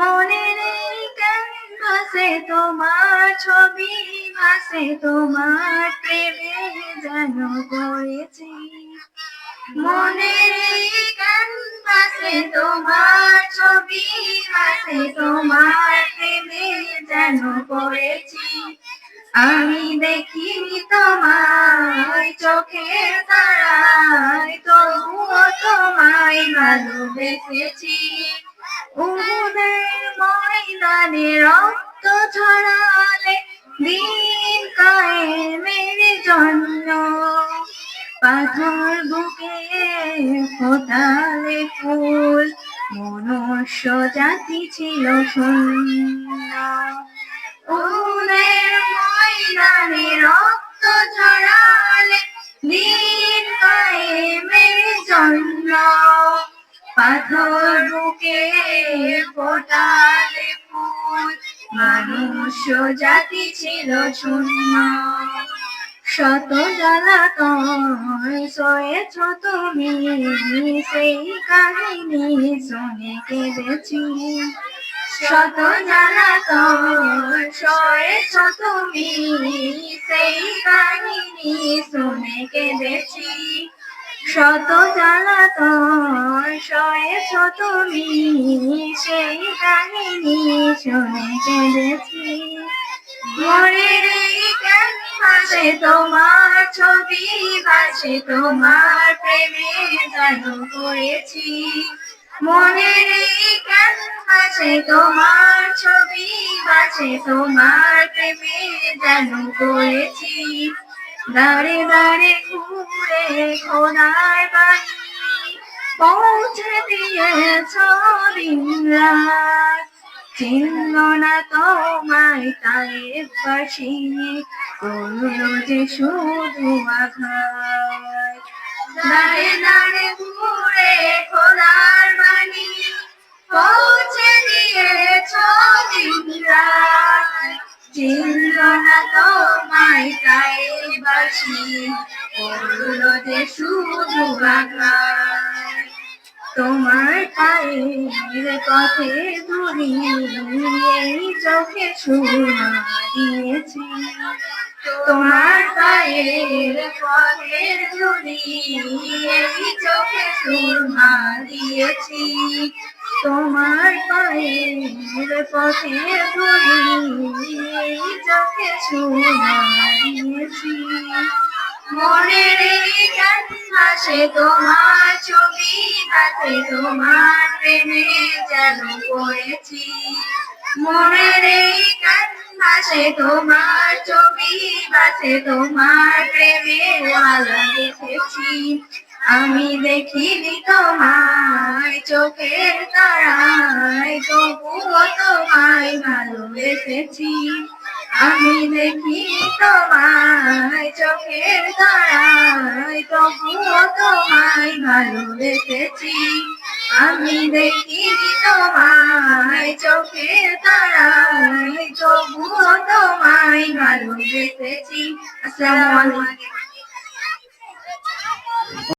মনের ক্যানভাসে তোমার ছবি ভাসে তোমার প্রেমে যেন করেছি মনের এই ক্যানভাসে তোমার ছবি ভাসে তোমার প্রেমে যেন করেছি আমি দেখিনি তোমায় চোখের তারায়, তবুও তোমায় ভালোবেসেছি। ময়দানে রক্ত ছড়ালে দিন কায়েমের জন্য পাথর বুকে ফোটালে ফুল, মনুষ্য জাতি ছিল শূন্য। উহুদের ময়দানে রক্ত ছড়ালে দিন কায়েমের জন্য পাথর বুকে ফুল, মানুষ জাতি ছিল শূন্য শত জ্বালাতন সয়েছ তুমি, সেই কাহিনী শুনে কেঁদেছি। শত জ্বালাতন সয়েছ তুমি, সেই কাহিনী শুনে কেঁদেছি। শত জ্বালা জ্বালাতন সয়েছ তুমি সেই কাহিনী শুনে কেঁদেছি মনের ক্যানভাসে তোমার ছবি, ভাসে তোমার প্রেমে জাদু করেছি। মনের ক্যানভাসে তোমার ছবি, ভাসে তোমার প্রেমে জাদু করেছি। দাঁড়ে দাঁড়ে ঘুরে খোদার বাড়ি পৌঁছে দিয়েছ রাত চিনল না তোমায় তাই বাসি করল যে শুধু আঘাত দাঁড়ে দাঁড়ে ঘুরে খোদার বাণী পৌঁছে দিয়েছ রাত চিনল না তোমায় তাই বাসি করল যে শুধু আঘাত তোমার পায়ের পথে ধরি এই চোখে সুরমা দিয়েছি। তোমার পায়ের পথে ধরি এই চোখে সুরমা দিয়েছি। তোমার পায়ের পথে ধরি এই চোখে সুরমা দিয়েছি। মনের ক্যানভাসে তোমার ছবি হাতে তোমার প্রেমে যেন করেছি মনের এই ক্যানভাসে তোমার ছবি বাসে তোমার প্রেমে আলো দেখেছি। আমি দেখিনি তোমায় চোখের তারায়, তবুও তোমায় ভালোবেসেছি। আমি দেখি তোমায় চোখের দাঁড়ায় তবুও তোমায় ভালো দেখেছি আমি দেখি তোমায় চোখের দাঁড়ায় তবুও তোমায় ভালো দেখেছি আসসালামু আলাইকুম।